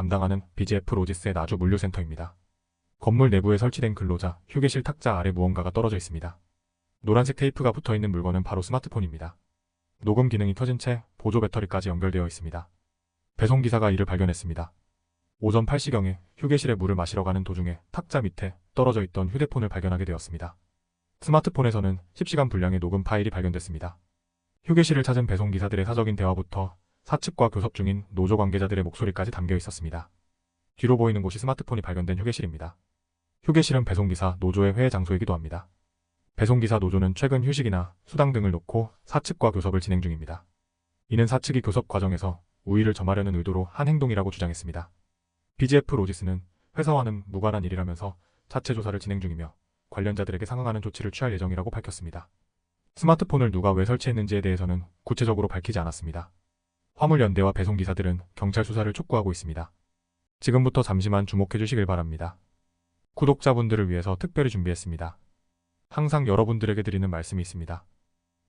담당하는 BGF 로지스의 나주 물류센터입니다. 건물 내부에 설치된 근로자, 휴게실 탁자 아래 무언가가 떨어져 있습니다. 노란색 테이프가 붙어 있는 물건은 바로 스마트폰입니다. 녹음 기능이 켜진 채 보조 배터리까지 연결되어 있습니다. 배송기사가 이를 발견했습니다. 오전 8시경에 휴게실에 물을 마시러 가는 도중에 탁자 밑에 떨어져 있던 휴대폰을 발견하게 되었습니다. 스마트폰에서는 10시간 분량의 녹음 파일이 발견됐습니다. 휴게실을 찾은 배송기사들의 사적인 대화부터 사측과 교섭 중인 노조 관계자들의 목소리까지 담겨 있었습니다. 뒤로 보이는 곳이 스마트폰이 발견된 휴게실입니다. 휴게실은 배송기사 노조의 회의 장소이기도 합니다. 배송기사 노조는 최근 휴식이나 수당 등을 놓고 사측과 교섭을 진행 중입니다. 이는 사측이 교섭 과정에서 우위를 점하려는 의도로 한 행동이라고 주장했습니다. BGF 로지스는 회사와는 무관한 일이라면서 자체 조사를 진행 중이며 관련자들에게 상응하는 조치를 취할 예정이라고 밝혔습니다. 스마트폰을 누가 왜 설치했는지에 대해서는 구체적으로 밝히지 않았습니다. 화물연대와 배송기사들은 경찰 수사를 촉구하고 있습니다. 지금부터 잠시만 주목해 주시길 바랍니다. 구독자분들을 위해서 특별히 준비했습니다. 항상 여러분들에게 드리는 말씀이 있습니다.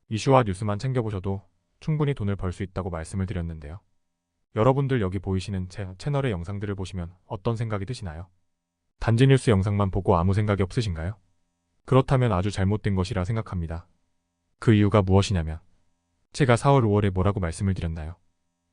이슈와 뉴스만 챙겨보셔도 충분히 돈을 벌 수 있다고 말씀을 드렸는데요. 여러분들 여기 보이시는 제 채널의 영상들을 보시면 어떤 생각이 드시나요? 단지 뉴스 영상만 보고 아무 생각이 없으신가요? 그렇다면 아주 잘못된 것이라 생각합니다. 그 이유가 무엇이냐면 제가 4월 5월에 뭐라고 말씀을 드렸나요?